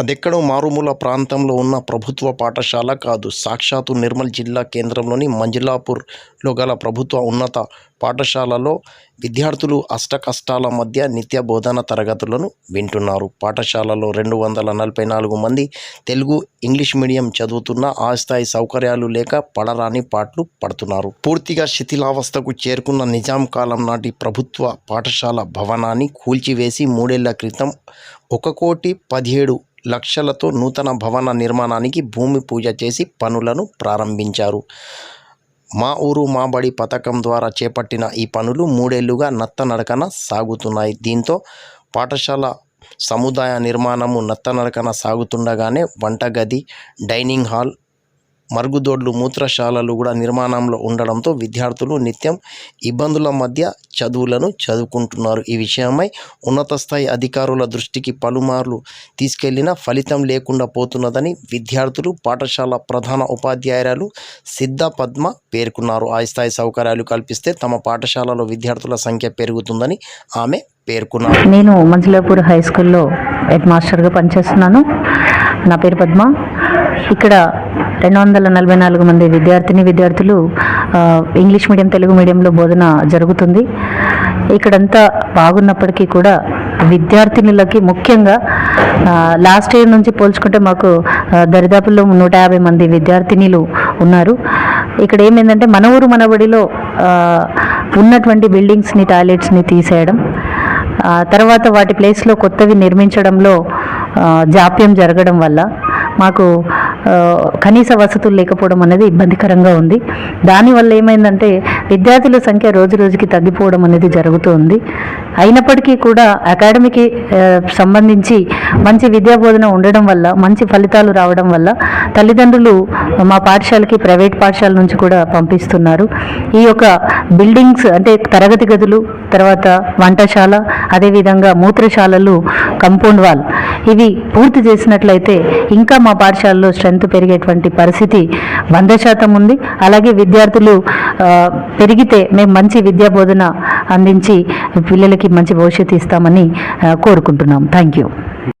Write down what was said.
అదెక్కడో మారుమూల ప్రాంతంలో ఉన్న ప్రభుత్వ పాఠశాల కాదు. సాక్షాత్తు నిర్మల్ జిల్లా కేంద్రంలోని మంజులాపూర్లో గల ప్రభుత్వ ఉన్నత పాఠశాలలో విద్యార్థులు అష్టకష్టాల మధ్య నిత్య బోధన తరగతులను వింటున్నారు. పాఠశాలలో రెండు వందల నలభై నాలుగు మంది తెలుగు ఇంగ్లీష్ మీడియం చదువుతున్న ఆ స్థాయి సౌకర్యాలు లేక పడరాని పాటలు పడుతున్నారు. పూర్తిగా శిథిలావస్థకు చేరుకున్న నిజాం కాలం నాటి ప్రభుత్వ పాఠశాల భవనాన్ని కూల్చివేసి మూడేళ్ళ క్రితం ఒక కోటి పదిహేడు లక్షలతో నూతన భవన నిర్మాణానికి భూమి పూజ చేసి పనులను ప్రారంభించారు. మా ఊరు మా బడి పథకం ద్వారా చేపట్టిన ఈ పనులు మూడేళ్ళుగా నత్తనడకన సాగుతున్నాయి. దీంతో పాఠశాల సముదాయ నిర్మాణము నత్తనడకన సాగుతుండగానే వంటగది డైనింగ్ హాల్ మరుగుదొడ్లు మూత్రశాలలు కూడా నిర్మాణంలో ఉండడంతో విద్యార్థులు నిత్యం ఇబ్బందుల మధ్య చదువులను చదువుకుంటున్నారు. ఈ విషయమై ఉన్నత స్థాయి అధికారుల దృష్టికి పలుమార్లు తీసుకెళ్ళినా ఫలితం లేకుండా పోతున్నదని విద్యార్థులు పాఠశాల ప్రధాన ఉపాధ్యాయురాలు సిద్ధ పద్మ పేర్కొన్నారు. ఆ స్థాయి సౌకర్యాలు కల్పిస్తే తమ పాఠశాలలో విద్యార్థుల సంఖ్య పెరుగుతుందని ఆమె పేర్కొన్నారు. నేను మంజులాపూర్ హై స్కూల్లో హెడ్ మాస్టర్గా పనిచేస్తున్నాను. నా పేరు పద్మ. ఇక్కడ రెండు వందల నలభై నాలుగు మంది విద్యార్థిని విద్యార్థులు ఇంగ్లీష్ మీడియం తెలుగు మీడియంలో బోధన జరుగుతుంది. ఇక్కడంతా బాగున్నప్పటికీ కూడా విద్యార్థినులకి ముఖ్యంగా లాస్ట్ ఇయర్ నుంచి పోల్చుకుంటే మాకు దరిదాపుల్లో నూట యాభై మంది విద్యార్థినిలు ఉన్నారు. ఇక్కడ ఏమైందంటే మన ఊరు మనబడిలో ఉన్నటువంటి బిల్డింగ్స్ని టాయిలెట్స్ని తీసేయడం తర్వాత వాటి ప్లేస్లో కొత్తవి నిర్మించడంలో జాప్యం జరగడం వల్ల మాకు కనీస వసతులు లేకపోవడం అనేది ఇబ్బందికరంగా ఉంది. దానివల్ల ఏమైందంటే విద్యార్థుల సంఖ్య రోజు రోజుకి తగ్గిపోవడం అనేది జరుగుతుంది అయినప్పటికీ కూడా అకాడమీకి సంబంధించి మంచి విద్యా బోధన ఉండడం వల్ల మంచి ఫలితాలు రావడం వల్ల తల్లిదండ్రులు మా పాఠశాలకి ప్రైవేట్ పాఠశాల నుంచి కూడా పంపిస్తున్నారు. ఈ యొక్క బిల్డింగ్స్ అంటే తరగతి గదులు తర్వాత వంటశాల అదేవిధంగా మూత్రశాలలు కంపౌండ్ వాల్ ఇవి పూర్తి చేసినట్లయితే ఇంకా మా పాఠశాలలో స్ట్రెంత్ పెరిగేటువంటి పరిస్థితి వంద శాతం ఉంది. అలాగే విద్యార్థులు పెరిగితే మేము మంచి విద్యా బోధన అందించి పిల్లలకి మంచి భవిష్యత్తు ఇస్తామని కోరుకుంటున్నాం. Thank you